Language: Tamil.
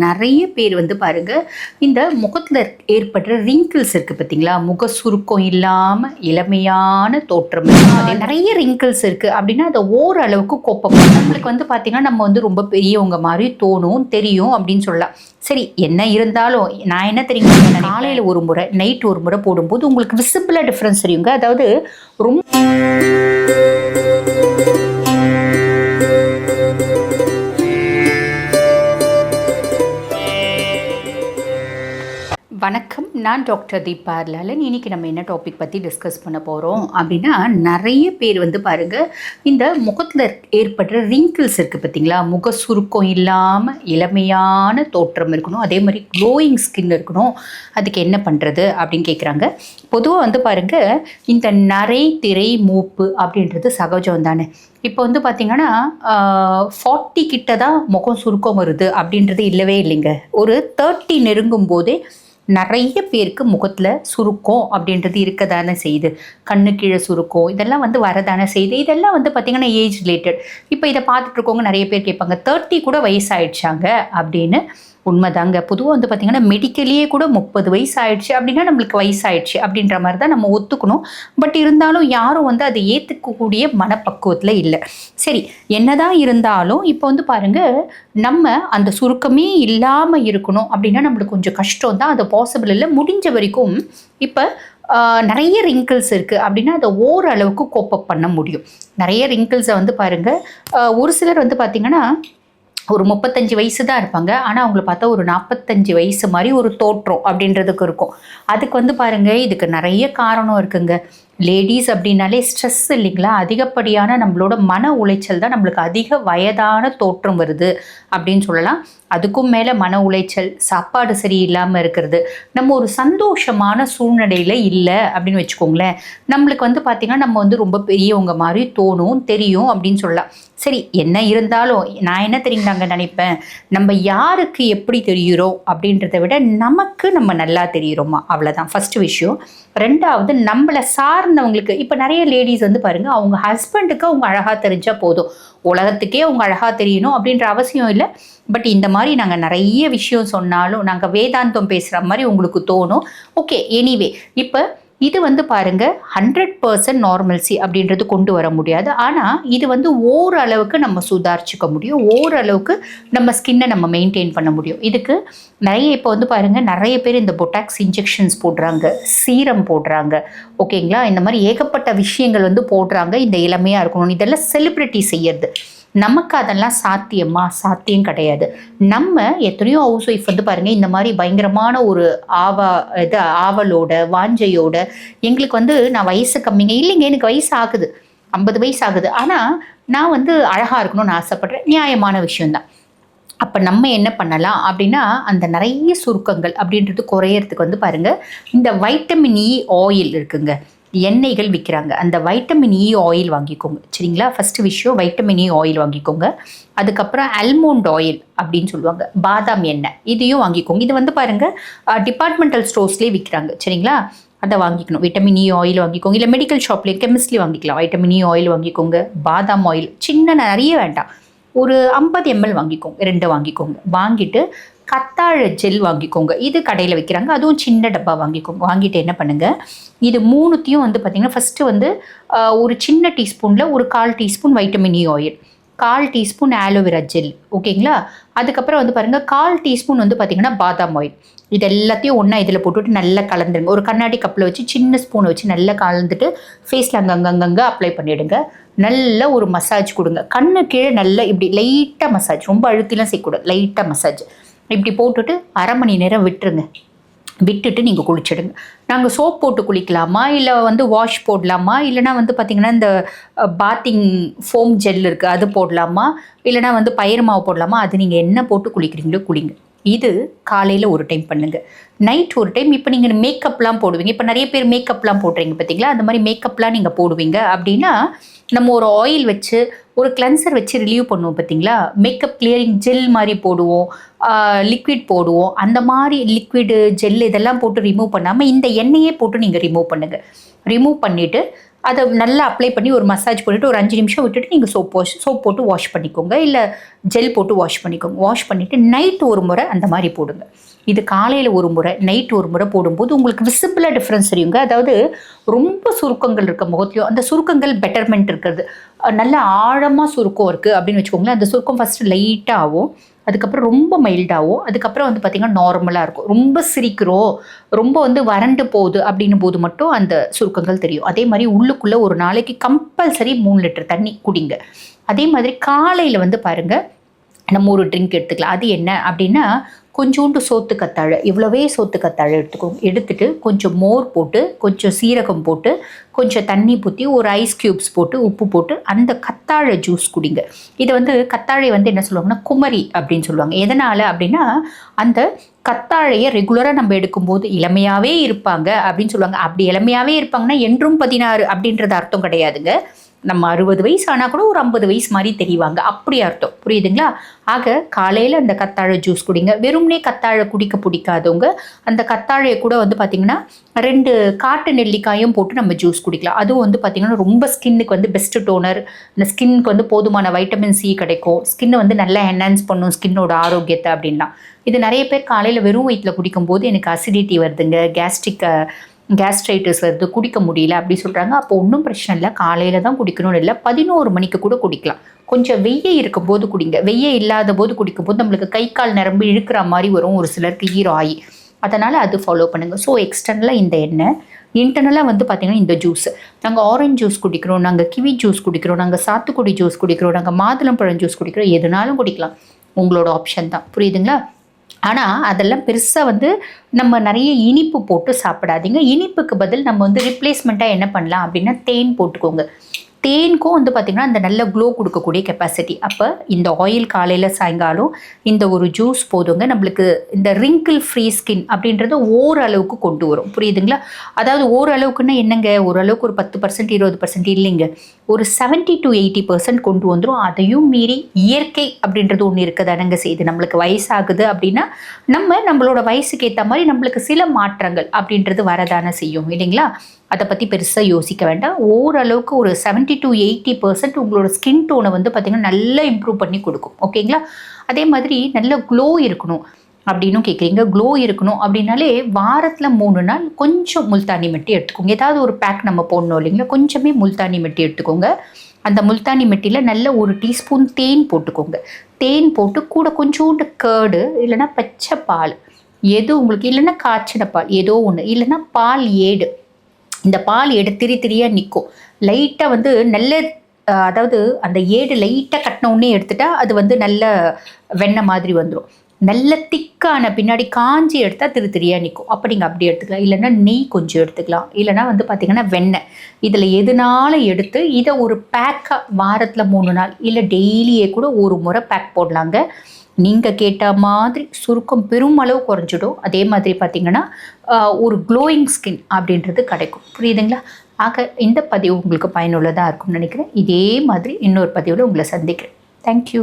நிறைய பேர் வந்து பாருங்க இந்த முகத்துல ஏற்படுற ரிங்கிள்ஸ் இருக்கு பார்த்தீங்களா முக சுருக்கம் இல்லாம இளமையான தோற்றம் நிறைய ரிங்கிள்ஸ் இருக்கு. அப்படின்னா அதை ஓரளவுக்கு கோப்பம் நம்மளுக்கு வந்து பாத்தீங்கன்னா நம்ம வந்து ரொம்ப பெரியவங்க மாதிரி தோணும் தெரியும் அப்படின்னு சொல்லலாம். சரி என்ன இருந்தாலும் நான் என்ன தெரியுங்க காலையில ஒரு முறை நைட் ஒரு முறை போடும்போது உங்களுக்கு விசிபிளா டிஃபரன்ஸ் தெரியுங்க. அதாவது ரொம்ப வணக்கம். நான் டாக்டர் தீபா லாலன் இன்னைக்கு நம்ம என்ன டாபிக் பற்றி டிஸ்கஸ் பண்ண போகிறோம் அப்படின்னா நிறைய பேர் வந்து பாருங்க இந்த முகத்தில் ஏற்படுற ரிங்கிள்ஸ் இருக்குது பார்த்தீங்களா முக சுருக்கம் இல்லாமல் இளமையான தோற்றம் இருக்கணும். அதே மாதிரி க்ளோயிங் ஸ்கின் இருக்கணும். அதுக்கு என்ன பண்ணுறது அப்படின்னு கேட்குறாங்க பொதுவாக வந்து பாருங்க இந்த நரை திரை மூப்பு அப்படின்றது சகஜம் தானே. இப்போ வந்து பார்த்தீங்கன்னா ஃபார்ட்டி கிட்ட தான் முகம் சுருக்கம் வருது அப்படின்றது இல்லவே இல்லைங்க. ஒரு தேர்ட்டி நெருங்கும் போதே நிறைய பேருக்கு முகத்தில் சுருக்கம் அப்படின்றது இருக்க தானே செய்யுது. கண்ணு கீழே சுருக்கம் இதெல்லாம் வந்து வரதானே செய்யுது. இதெல்லாம் வந்து பார்த்திங்கன்னா ஏஜ் ரிலேட்டட் இப்போ இதை பார்த்துட்ருக்கவங்க நிறைய பேர் கேட்பாங்க தேர்ட்டி கூட வயசாயிடுச்சாங்க? அப்படின்னு உண்மைதாங்க. பொதுவாக வந்து பார்த்திங்கன்னா மெடிக்கலியே கூட முப்பது வயசு ஆயிடுச்சு அப்படின்னா நம்மளுக்கு வயசாயிடுச்சு அப்படின்ற மாதிரி தான் நம்ம ஒத்துக்கணும். பட் இருந்தாலும் யாரும் வந்து அதை ஏற்றுக்கக்கூடிய மனப்பக்குவத்தில் இல்லை. சரி என்னதான் இருந்தாலும் இப்போ வந்து பாருங்க நம்ம அந்த சுருக்கமே இல்லாமல் இருக்கணும் அப்படின்னா நம்மளுக்கு கொஞ்சம் கஷ்டம் தான் அது பாசிபிள் இல்லை. முடிஞ்ச வரைக்கும் இப்போ நிறைய ரிங்கிள்ஸ் இருக்குது அப்படின்னா அதை ஓரளவுக்கு கோப்பப் பண்ண முடியும். நிறைய ரிங்கிள்ஸை வந்து பாருங்கள் ஒரு சிலர் வந்து பார்த்திங்கன்னா ஒரு முப்பத்தஞ்சு வயசு தான் இருப்பாங்க. ஆனால் அவங்கள பார்த்தா ஒரு நாற்பத்தஞ்சு வயசு மாதிரி ஒரு தோற்றம் அப்படின்றதுக்கு இருக்கும். அதுக்கு வந்து பாருங்கள் இதுக்கு நிறைய காரணம் இருக்குங்க. லேடிஸ் அப்படின்னாலே ஸ்ட்ரெஸ் இல்லைங்களா? அதிகப்படியான நம்மளோட மன உளைச்சல் தான் நம்மளுக்கு அதிக வயதான தோற்றம் வருது அப்படின்னு சொல்லலாம். அதுக்கும் மேலே மன உளைச்சல் சாப்பாடு சரியில்லாமல் இருக்கிறது நம்ம ஒரு சந்தோஷமான சூழ்நிலையில் இல்லை அப்படின்னு வச்சுக்கோங்களேன். நம்மளுக்கு வந்து பார்த்திங்கன்னா நம்ம வந்து ரொம்ப பெரியவங்க மாதிரி தோணும் தெரியும் அப்படின்னு சொல்லலாம். சரி என்ன இருந்தாலும் நான் என்ன தெரியுங்களாங்க நினைப்பேன்? நம்ம யாருக்கு எப்படி தெரிகிறோம் அப்படின்றத விட நமக்கு நம்ம நல்லா தெரிகிறோமா அவ்வளோதான் ஃபஸ்ட்டு விஷயம். ரெண்டாவது நம்மளை சார்ந்தவங்களுக்கு இப்போ நிறைய லேடிஸ் வந்து பாருங்கள் அவங்க ஹஸ்பண்டுக்கு அவங்க அழகாக தெரிஞ்சால் போதும். உலகத்துக்கே அவங்க அழகாக தெரியணும் அப்படின்ற அவசியம் இல்லை. பட் இந்த மாதிரி நாங்கள் நிறைய விஷயம் சொன்னாலும் நாங்கள் வேதாந்தம் பேசுகிற மாதிரி உங்களுக்கு தோணும். ஓகே எனிவே இப்போ இது வந்து பாருங்க ஹண்ட்ரட் பர்சன்ட் நார்மல்சி அப்படின்றது கொண்டு வர முடியாது. ஆனால் இது வந்து ஓரளவுக்கு நம்ம சுதாரிச்சுக்க முடியும். ஓரளவுக்கு நம்ம ஸ்கின்னை நம்ம மெயின்டைன் பண்ண முடியும். இதுக்கு நிறைய இப்போ வந்து பாருங்க நிறைய பேர் இந்த பொட்டாக்ஸ் இன்ஜெக்ஷன்ஸ் போடுறாங்க சீரம் போடுறாங்க. ஓகேங்களா இந்த மாதிரி ஏகப்பட்ட விஷயங்கள் வந்து போடுறாங்க. இந்த இளமையாக இருக்கணும். இதெல்லாம் செலிப்ரிட்டி செய்யறது. நமக்கு அதெல்லாம் சாத்தியமா? சாத்தியம் கிடையாது. நம்ம எத்தனையோ ஹவுஸ் ஒய்ஃப் வந்து பாருங்க இந்த மாதிரி பயங்கரமான ஒரு ஆவா இது ஆவலோட வாஞ்சையோட எங்களுக்கு வந்து நான் வயசு கம்மிங்க. இல்லைங்க எனக்கு வயசு ஆகுது. ஐம்பது வயசு ஆகுது. ஆனால் நான் வந்து அழகாக இருக்கணும்னு ஆசைப்படுறேன். நியாயமான விஷயம்தான். அப்போ நம்ம என்ன பண்ணலாம் அப்படின்னா அந்த நிறைய சுருக்கங்கள் அப்படின்றது குறையறதுக்கு வந்து பாருங்க இந்த வைட்டமின் இ ஆயில் இருக்குங்க. எண்ணெய்கள் விற்கிறாங்க. அந்த வைட்டமின் இ ஆயில் வாங்கிக்கோங்க. சரிங்களா? ஃபஸ்ட்டு விஷயம் வைட்டமின் இ ஆயில் வாங்கிக்கோங்க. அதுக்கப்புறம் அல்மோண்ட் ஆயில் அப்படின்னு சொல்லுவாங்க. பாதாம் எண்ணெய். இதையும் வாங்கிக்கோங்க. இது வந்து பாருங்க டிபார்ட்மெண்டல் ஸ்டோர்ஸ்லேயே விற்கிறாங்க. சரிங்களா? அதை வாங்கிக்கணும். விட்டமின் இ ஆயில் வாங்கிக்கோங்க. இல்லை மெடிக்கல் ஷாப்லேயே கெமிஸ்ட்ரி வாங்கிக்கலாம். வைட்டமின் இ ஆயில் வாங்கிக்கோங்க. பாதாம் ஆயில் சின்ன நிறைய வேண்டாம். ஒரு ஐம்பது எம்எல் வாங்கிக்கோங்க ரெண்டு வாங்கிக்கோங்க. வாங்கிட்டு கத்தாழை ஜெல் வாங்கிக்கோங்க. இது கடையில் விற்கிறாங்க அதுவும் சின்ன டப்பா வாங்கிக்கோங்க. வாங்கிட்டு என்ன பண்ணுங்கள் இது மூணுத்தையும் வந்து பார்த்திங்கன்னா ஃபஸ்ட்டு வந்து ஒரு சின்ன டீஸ்பூனில் ஒரு கால் டீஸ்பூன் வைட்டமின் இ ஆயில் கால் டீஸ்பூன் ஆலோவேரா ஜெல் ஓகேங்களா? அதுக்கப்புறம் வந்து பாருங்கள் கால் டீஸ்பூன் வந்து பார்த்திங்கன்னா பாதாம் ஆயில் இது எல்லாத்தையும் ஒன்றா இதில் போட்டுவிட்டு நல்லா கலந்துருங்க. ஒரு கண்ணாடி கப்பில் வச்சு சின்ன ஸ்பூனை வச்சு நல்லா கலந்துட்டு ஃபேஸில் அங்கங்கங்கங்க அப்ளை பண்ணிவிடுங்க நல்ல ஒரு மசாஜ் கொடுங்க. கண்ணு கீழே நல்லா இப்படி லைட்டாக மசாஜ் ரொம்ப அழுத்திலாம் செய்யக்கூடாது. லைட்டாக மசாஜ் இப்படி போட்டுட்டு அரை மணி நேரம் விட்டுருங்க. விட்டுட்டு நீங்கள் குளிச்சிடுங்க. நாங்கள் சோப் போட்டு குளிக்கலாமா? இல்லை வந்து வாஷ் போடலாமா? இல்லைனா வந்து பார்த்திங்கன்னா இந்த பாத்திங் ஃபோம் ஜெல் இருக்குது அது போடலாமா? இல்லைனா வந்து பயிர் மாவு போடலாமா? அது நீங்கள் என்ன போட்டு குளிக்கிறீங்களோ குளிங்க. இது காலையில் ஒரு டைம் பண்ணுங்கள் நைட் ஒரு டைம் இப்போ நீங்கள் மேக்கப்லாம் போடுவீங்க. இப்போ நிறைய பேர் மேக்கப்லாம் போடுறீங்க பார்த்தீங்களா அந்த மாதிரி மேக்கப்லாம் நீங்கள் போடுவீங்க. அப்படின்னா நம்ம ஒரு ஆயில் வச்சு ஒரு கிளென்சர் வச்சு ரிலீவ் பண்ணுவோம் பார்த்தீங்களா மேக்கப் கிளியரிங் ஜெல் மாதிரி போடுவோம். லிக்விட் போடுவோம். அந்த மாதிரி லிக்விடு ஜெல் இதெல்லாம் போட்டு ரிமூவ் பண்ணாமல் இந்த எண்ணெயே போட்டு நீங்கள் ரிமூவ் பண்ணுங்கள் ரிமூவ் பண்ணிவிட்டு அதை நல்லா அப்ளை பண்ணி ஒரு மசாஜ் பண்ணிவிட்டு ஒரு அஞ்சு நிமிஷம் விட்டுட்டு நீங்கள் சோப் வாஷ் சோப் போட்டு வாஷ் பண்ணிக்கோங்க. இல்லை ஜெல் போட்டு வாஷ் பண்ணிக்கோங்க. வாஷ் பண்ணிவிட்டு நைட்டு ஒரு முறை அந்த மாதிரி போடுங்க. இது காலையில் ஒரு முறை நைட் ஒரு முறை போடும்போது உங்களுக்கு விசிபிளாக டிஃப்ரென்ஸ் தெரியுங்க. அதாவது ரொம்ப சுருக்கங்கள் இருக்க முகத்துலையும் அந்த சுருக்கங்கள் பெட்டர்மெண்ட் இருக்கிறது. நல்ல ஆழமாக சுருக்கம் இருக்குது அப்படின்னு வச்சுக்கோங்களேன். அந்த சுருக்கம் ஃபஸ்ட்டு லைட்டாக ஆகும் அதுக்கப்புறம் ரொம்ப மைல்டாகவும் அதுக்கப்புறம் வந்து பார்த்திங்கன்னா நார்மலாக இருக்கும். ரொம்ப சிரிக்கிறோம் ரொம்ப வந்து வறண்டு போகுது அப்படின்னும் போது மட்டும் அந்த சுருக்கங்கள் தெரியும். அதே மாதிரி உள்ளுக்குள்ளே ஒரு நாளைக்கு கம்பல்சரி மூணு லிட்டர் தண்ணி குடிங்க. அதே மாதிரி காலையில் வந்து பாருங்கள் நம்ம ஒரு ட்ரிங்க் எடுத்துக்கலாம். அது என்ன அப்படின்னா கொஞ்சோண்டு சோத்து கத்தாழை இவ்வளவே சோத்து கத்தாழை எடுத்துக்கோங்க எடுத்துட்டு கொஞ்சம் மோர் போட்டு கொஞ்சம் சீரகம் போட்டு கொஞ்சம் தண்ணி ஊற்றி ஒரு ஐஸ் க்யூப்ஸ் போட்டு உப்பு போட்டு அந்த கத்தாழை ஜூஸ் குடிங்க. இதை வந்து கத்தாழை வந்து என்ன சொல்லுவாங்கன்னா குமரி அப்படின்னு சொல்லுவாங்க. எதனால் அப்படின்னா அந்த கத்தாழையை ரெகுலராக நம்ம எடுக்கும்போது இளமையாகவே இருப்பாங்க அப்படின்னு சொல்லுவாங்க. அப்படி இளமையாகவே இருப்பாங்கன்னா என்றும் பதினாறு அப்படின்றது அர்த்தம் கிடையாதுங்க. நம்ம அறுபது வயசு ஆனால் கூட ஒரு ஐம்பது வயசு மாதிரி தெரிவாங்க. அப்படி அர்த்தம். புரியுதுங்களா? ஆக காலையில் அந்த கத்தாழை ஜூஸ் குடிங்க. வெறும்னே கத்தாழை குடிக்க பிடிக்காதவங்க அந்த கத்தாழையை கூட வந்து பார்த்திங்கன்னா ரெண்டு காட்டு நெல்லிக்காயும் போட்டு நம்ம ஜூஸ் குடிக்கலாம். அதுவும் வந்து பார்த்திங்கன்னா ரொம்ப ஸ்கின்னுக்கு வந்து பெஸ்ட்டு டோனர் இந்த ஸ்கின்னுக்கு வந்து போதுமான வைட்டமின் சி கிடைக்கும். ஸ்கின்னை வந்து நல்லா என்ஹான்ஸ் பண்ணும் ஸ்கின்னோட ஆரோக்கியத்தை அப்படின்லாம். இது நிறைய பேர் காலையில் வெறும் வயிற்றில் குடிக்கும்போது எனக்கு அசிடிட்டி வருதுங்க. கேஸ்ட்ரிக் கேஸ்ட்ரைட்டிஸ் வருது குடிக்க முடியல அப்படி சொல்கிறாங்க அப்போ ஒன்றும் பிரச்சனை இல்லை. காலையில் தான் குடிக்கணும்னு இல்லை. பதினோரு மணிக்கு கூட குடிக்கலாம். கொஞ்சம் வெய்ய இருக்கும்போது குடிங்க. வெய்ய இல்லாத போது குடிக்கும்போது நம்மளுக்கு கை கால் நிரம்பி இழுக்கிற மாதிரி வரும். ஒரு சிலருக்கு ஈரோ ஆகி அதனால் அது ஃபாலோ பண்ணுங்கள் ஸோ எக்ஸ்டர்னலாக இந்த எண்ணெய். இன்டர்னலாக வந்து பார்த்திங்கன்னா இந்த ஜூஸ் நாங்கள் ஆரஞ்சு ஜூஸ் குடிக்கிறோம். நாங்கள் கிவி ஜூஸ் குடிக்கிறோம். நாங்கள் சாத்துக்குடி ஜூஸ் குடிக்கிறோம். நாங்கள் மாதுளம்பழம் ஜூஸ் குடிக்கிறோம். எதுனாலும் குடிக்கலாம். உங்களோட ஆப்ஷன் தான். புரியுதுங்களா? ஆனால் அதெல்லாம் பெருசாக வந்து நம்ம நிறைய இனிப்பு போட்டு சாப்பிடாதீங்க. இனிப்புக்கு பதில் நம்ம வந்து ரிப்ளேஸ்மெண்ட்டாக என்ன பண்ணலாம் அப்படின்னா தேன் போட்டுக்கோங்க. தேனுக்கும் வந்து பார்த்திங்கன்னா அந்த நல்ல க்ளோ கொடுக்கக்கூடிய கெப்பாசிட்டி அப்போ இந்த ஆயில் காலையில் சாயங்காலம் இந்த ஒரு ஜூஸ் போதுங்க. நம்மளுக்கு இந்த ரிங்கிள் ஃப்ரீ ஸ்கின் அப்படின்றது ஓரளவுக்கு கொண்டு வரும். புரியுதுங்களா? அதாவது ஓரளவுக்குன்னா என்னங்க? ஓரளவுக்கு ஒரு பத்து பர்சன்ட் இருபது பர்சன்ட் இல்லைங்க. ஒரு செவன்ட்டி டு எயிட்டி பர்சன்ட் கொண்டு வந்துடும் அதையும் மீறி இயற்கை அப்படின்றது ஒன்று இருக்குதானங்க செய்யுது. நம்மளுக்கு வயசாகுது அப்படின்னா நம்ம நம்மளோட வயசுக்கு ஏற்ற மாதிரி நம்மளுக்கு சில மாற்றங்கள் அப்படின்றது வரதான செய்யும். இல்லைங்களா? அதை பற்றி பெருசாக யோசிக்க வேண்டாம். ஓரளவுக்கு ஒரு செவன்ட்டி டு எயிட்டி பர்சன்ட் உங்களோட ஸ்கின் டோனை வந்து பார்த்திங்கன்னா நல்லா இம்ப்ரூவ் பண்ணி கொடுக்கும். ஓகேங்களா அதே மாதிரி நல்ல க்ளோ இருக்கணும் அப்படின்னும் கேட்குறீங்க க்ளோ இருக்கணும் அப்படின்னாலே வாரத்தில் மூணு நாள் கொஞ்சம் முல்தானி மெட்டி எடுத்துக்கோங்க. ஏதாவது ஒரு பேக் நம்ம போடணும் இல்லைங்களா? கொஞ்சமே முல்தானி மெட்டி எடுத்துக்கோங்க. அந்த முல்தானி மெட்டியில் நல்ல ஒரு டீஸ்பூன் தேன் போட்டுக்கோங்க. தேன் போட்டு கூட கொஞ்சோண்டு கேர்டு இல்லைன்னா பச்சை பால் எது உங்களுக்கு இல்லைன்னா காய்ச்சின பால் ஏதோ ஒன்று இல்லைன்னா பால் ஏடு இந்த பால் எடு திரி திரியாக நிற்கும் லைட்டாக வந்து நல்ல அதாவது அந்த ஏடு லைட்டாக கட்டின உடனே எடுத்துட்டா அது வந்து நல்ல வெண்ணெய் மாதிரி வந்துடும் நல்ல திக்கான பின்னாடி காஞ்சி எடுத்தால் திரு திரியாக நிற்கும் அப்போ நீங்கள் அப்படி எடுத்துக்கலாம். இல்லைன்னா நெய் கொஞ்சம் எடுத்துக்கலாம். இல்லைன்னா வந்து பார்த்திங்கன்னா வெண்ணெய். இதில் எதுனால எடுத்து இதை ஒரு பேக்காக வாரத்தில் மூணு நாள் இல்லை டெய்லியே கூட ஒரு முறை பேக் போடலாங்க. நீங்கள் கேட்ட மாதிரி சுருக்கம் பெருமளவு குறைஞ்சிடும். அதே மாதிரி பார்த்தீங்கன்னா ஒரு க்ளோயிங் ஸ்கின் அப்படின்றது கிடைக்கும். புரியுதுங்களா? ஆக இந்த பதிவு உங்களுக்கு பயனுள்ளதாக இருக்கும்னு நினைக்கிறேன். இதே மாதிரி இன்னொரு பதிவில் உங்களை சந்திக்கிறேன். தேங்க்யூ